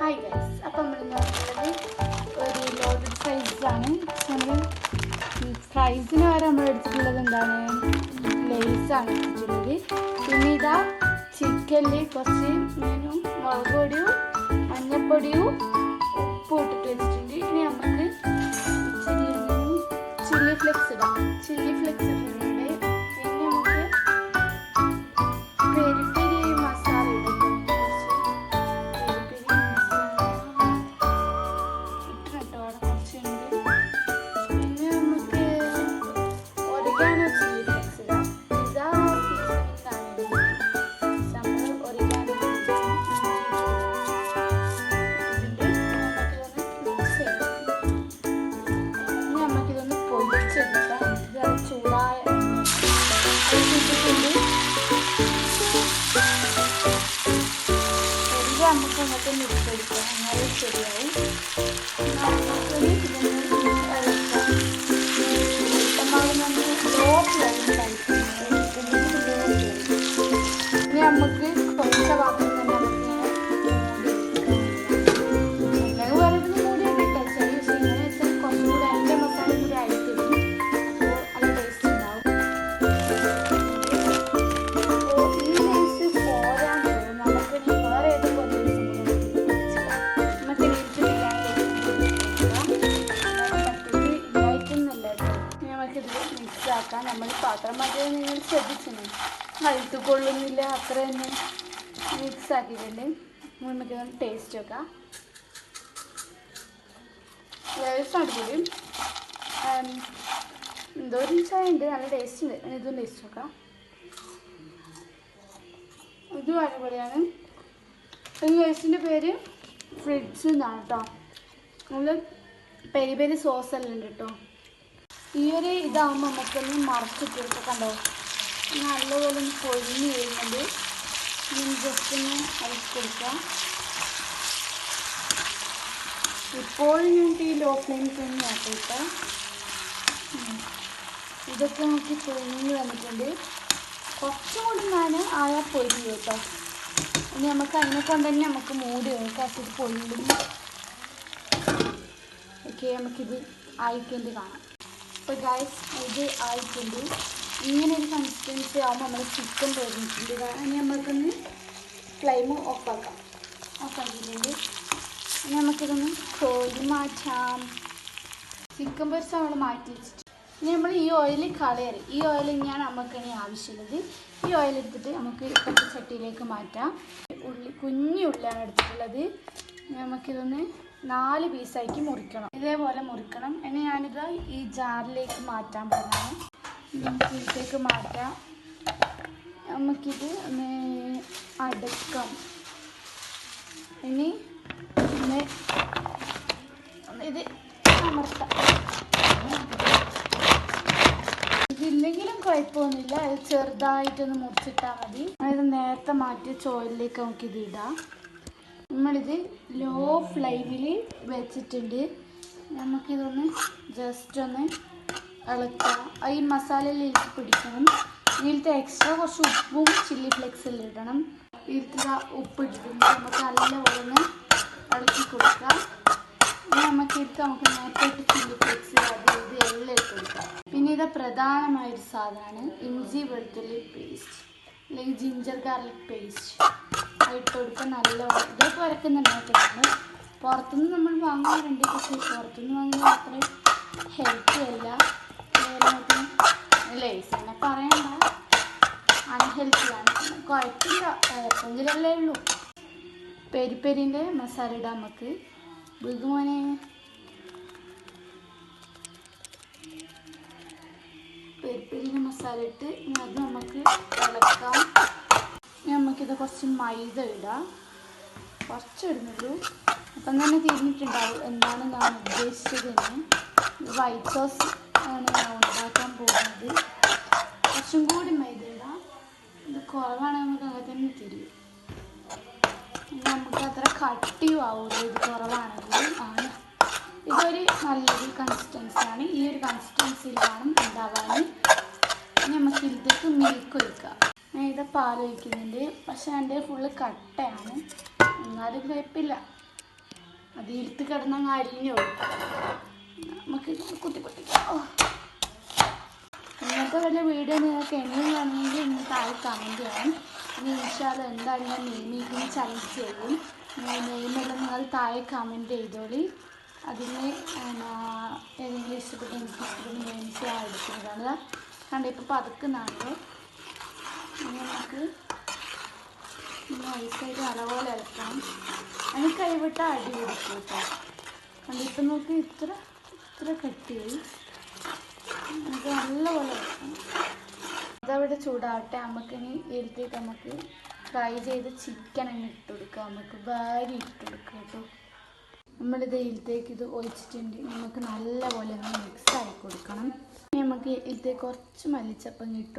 Hi guys അപ്പം നമ്മൾ നോക്കുന്നത് ഒരു ലോഡഡ് ഫ്രൈസാണ് നമ്മൾ ഫ്രൈസിന് വരെ നമ്മൾ എടുത്തിട്ടുള്ളത് എന്താണ്? ലേസാണ് എടുത്തിട്ടുള്ളത്. പിന്നെ ഇതാ ചിക്കനിൽ കുറച്ച് ഞാനും മുളക് പൊടിയും മഞ്ഞപ്പൊടിയും ഉപ്പും ഇട്ടിട്ട് വെച്ചിട്ടുണ്ട്. ഇനി നമുക്ക് ചില്ലി ഫ്ലെക്സ് ഇടാം. ചില്ലി നമുക്ക് ഇങ്ങോട്ട് മിക്സ് എടുക്കാം എന്നാലേ ശരിയാവും. നമുക്കൊന്ന് ഇതൊന്ന് ഇളക്കാം. നമ്മൾ ലോ ഫ്ലെയിം ഇനി പാത്രം മാറ്റി നിങ്ങൾ ശ്രദ്ധിച്ചിരുന്നു അഴുത്ത് കൊള്ളുന്നില്ല അത്ര തന്നെ മിക്സ് ആക്കിയിട്ടുണ്ട് നമുക്ക് ടേസ്റ്റ് അടിപൊളി. ഉം, എന്തോ ഒരു ചായ ഉണ്ട് നല്ല ടേസ്റ്റ് ഉണ്ട്. ഇതും ടേസ്റ്റ് നോക്കാം. ഇതും അടിപൊളിയാണ്. ഈ ലേസിന്റെ പേര് ഫ്രിഡ്സ് എന്നാണ് കേട്ടോ നമ്മൾ പെരി പെരി സോസ് എല്ലാം ഉണ്ട് കേട്ടോ ഈ ഒരു ഇതാകുമ്പോൾ നമുക്കൊന്ന് മറച്ചിട്ട് കണ്ടോ? നല്ലപോലെ ഒന്ന് പൊഴിഞ്ഞ് വരുന്നുണ്ട്. ഇനി ജസ്റ്റ് ഒന്ന് അരച്ച് കൊടുക്കാം. ഇപ്പോഴും ഞാൻ ഈ ലോ ഫ്ലെയിമിൽ തന്നെ ആക്കിയിട്ട് ഇതൊക്കെ നമുക്ക് പൊഴിഞ്ഞ് വന്നിട്ടുണ്ട്. കുറച്ചും കൂടി ഞാൻ ആയാൽ പൊരിഞ്ഞു കേട്ടോ. ഇനി നമുക്ക് അതിനെ കൊണ്ട് തന്നെ നമുക്ക് മൂടി വെക്കാം. ഇത് പൊഴിഞ്ഞിടും ഓക്കെ നമുക്കിത് ആയിക്കേണ്ടി കാണാം. അപ്പോൾ ഗായ്സ് ഇത് ആയിട്ടുണ്ട്. ഇങ്ങനെ ഒരു കൺസിസ്റ്റൻസി ആകുമ്പോൾ നമ്മൾ ചിക്കൻ തോന്നിയിട്ടുണ്ട് ഇനി നമുക്കൊന്ന് ഫ്ലെയിം ഓഫാക്കാം ഓഫാക്കിയിട്ടുണ്ട് ഇനി നമുക്കിതൊന്ന് കോഴി മാറ്റാം. ചിക്കൻ പൊരിച്ച് നമ്മൾ മാറ്റി വെച്ചിട്ട്. ഇനി നമ്മൾ ഈ ഓയിൽ കളയറി ഈ ഓയിൽ തന്നെയാണ് നമുക്ക് ഇനി ആവശ്യമുള്ളത്. ഈ ഓയിൽ എടുത്തിട്ട് നമുക്ക് ഇപ്പോഴത്തെ ചട്ടിയിലേക്ക് മാറ്റാം. ഉള്ളി കുഞ്ഞി ഉള്ളിയാണ് എടുത്തിട്ടുള്ളത്. നമുക്കിതൊന്ന് നാല് പീസാക്കി മുറിക്കണം. ഇതേപോലെ മുറിക്കണം. ഇനി ഞാനിത് ഈ ജാറിലേക്ക് മാറ്റാൻ പറഞ്ഞു ഇതിലേക്ക് മാറ്റാം. നമുക്കിത് ഒന്ന് അടക്കാം ഇനി ഇത് അമർത്താം. ഇതില്ലെങ്കിലും കുഴപ്പമൊന്നുമില്ല. അത് ചെറുതായിട്ടൊന്ന് മുറിച്ചിട്ടാൽ മതി. അതായത് നേരത്തെ മാറ്റി ചോറിലേക്ക് നമുക്കിത് ഇടാം. നമ്മളിത് ലോ ഫ്ലെയിമിൽ വെച്ചിട്ടുണ്ട്. നമുക്കിതൊന്ന് ജസ്റ്റ് ഒന്ന് ഇളക്കാം ഈ മസാലയിലേക്ക് പിടിക്കണം. ഇതിലത്തെ എക്സ്ട്രാ കുറച്ച് ഉപ്പും ചില്ലി ഫ്ലെക്സിൽ ഇടണം. ഇതിലത്തെ ഉപ്പ് ഇട്ടിട്ടുണ്ട് നമുക്ക് നല്ലപോലെ ഒന്ന് ഇളക്കി കൊടുക്കാം. ഇനി നമുക്ക് എടുത്ത് നമുക്ക് നേരത്തെ ചില്ലി ഫ്ലെക്സ് അത് ഇത് എല്ലാം ഇട്ട് കൊടുക്കാം. പിന്നെ ഇത് പ്രധാനമായൊരു സാധനമാണ് ഇഞ്ചി വെളുത്തുള്ളി പേസ്റ്റ് അല്ലെങ്കിൽ ജിഞ്ചർ ഗാർലിക് പേസ്റ്റ് ഇട്ട് കൊടുക്കുക നല്ല ഇതൊക്കെ വരക്കുന്നുണ്ടാക്കുന്നത് പുറത്തുനിന്ന് നമ്മൾ വാങ്ങാറുണ്ട് പക്ഷേ പുറത്തുനിന്ന് വാങ്ങുന്നത് അത്രയും ഹെൽത്തി അല്ല. ലേസിനെ പറയണ്ട. അൺഹെൽത്തിയാണ് കുഴപ്പമില്ല. എപ്പോഴെങ്കിലല്ലേ ഉള്ളൂ. പെരിപ്പെരിന്റെ മസാല ഇടാം നമുക്ക്. ബുദ്ധിമോനെ മസാല ഇട്ട് അത് നമുക്ക് ഇളക്കാം. നമുക്കിത് കുറച്ച് മൈദ ഇടാം. കുറച്ച് ഇടുന്നുള്ളൂ അപ്പം തന്നെ തിരിഞ്ഞിട്ടുണ്ടാവും എന്താണ് ഞാൻ ഉദ്ദേശിച്ചത് എന്ന് വൈറ്റ് സോസ് ആണ് ഞാൻ ഉണ്ടാക്കാൻ പോകുന്നത്. കുറച്ചും കൂടി മൈദ ഇടാം. ഇത് കുറവാണെങ്കിൽ നമുക്ക് അങ്ങനെ തന്നെ തിരിയും. നമുക്ക് അത്ര കട്ടിയും ആവുള്ളൂ ഇത് കുറവാണെങ്കിൽ ആണ്. ഇതൊരു നല്ലൊരു കൺസിസ്റ്റൻസിയാണ് ഈ ഒരു കൺസിസ്റ്റൻസിയിലാണ് ഉണ്ടാവാൻ നമുക്ക് ഇതിലേക്ക് മിൽക്ക് ഒഴിക്കാം. ഞാൻ ഇത് പാൽ ഒഴിക്കുന്നുണ്ട്. പക്ഷെ എന്റെ ഫുള്ള് കട്ടയാണ്. എന്നാലും കുഴപ്പമില്ല. അത് ഇരുത്ത് കിടന്നങ്ങ് അരിഞ്ഞു നമുക്ക് കുത്തി പൊട്ടിക്കാം ഓ. ഇങ്ങനത്തെ വല്ല വീഡിയോ നിങ്ങൾക്ക് എങ്ങനെയാണെങ്കിൽ ഇന്ന് താഴെ കമന്റ് ചെയ്യണം ഇനി ഇൻഷാൽ എന്താണ് ഞാൻ നെയ്മേക്കിങ് ചലഞ്ച് ചെയ്യും നെയ്മെല്ലാം നിങ്ങൾ താഴെ കമന്റ് ചെയ്തോളി. അതിന് എന്നാ ഏതെങ്കിലും ഇഷ്ടപ്പെട്ട എനിക്ക് ഇഷ്ടപ്പെട്ട ഞാൻ എടുക്കുന്നതാണ്. കണ്ട ഇപ്പോൾ പതുക്കുന്നാണല്ലോ ഇനി നമുക്ക് നൈസായിട്ട് നല്ലപോലെ ഇളക്കണം. അതിന് കൈവിട്ട അടി പിടിക്കും കേട്ടോ. കണ്ട ഇപ്പം നോക്കി ഇത്ര ഇത്ര കെട്ടിയായി. നമുക്ക് നല്ലപോലെ ഇളക്കണം. അതവിടെ ചൂടാവട്ടെ. നമുക്കിനി എടുത്തിട്ട് നമുക്ക് ഫ്രൈ ചെയ്ത് ചിക്കൻ അങ്ങ് ഇട്ട് കൊടുക്കാം. നമുക്ക് ഭാര്യ ഇട്ട് കൊടുക്കുക കേട്ടോ. നമ്മളിത് ഇതിലേക്ക് ഇത് ഒഴിച്ചിട്ടുണ്ട്. നമുക്ക് നല്ലപോലെ ഒന്ന് മിക്സ് ആയി കൊടുക്കണം. നമുക്ക് ഇതിലേക്ക് കുറച്ച് മല്ലിച്ചപ്പം ഇട്ട്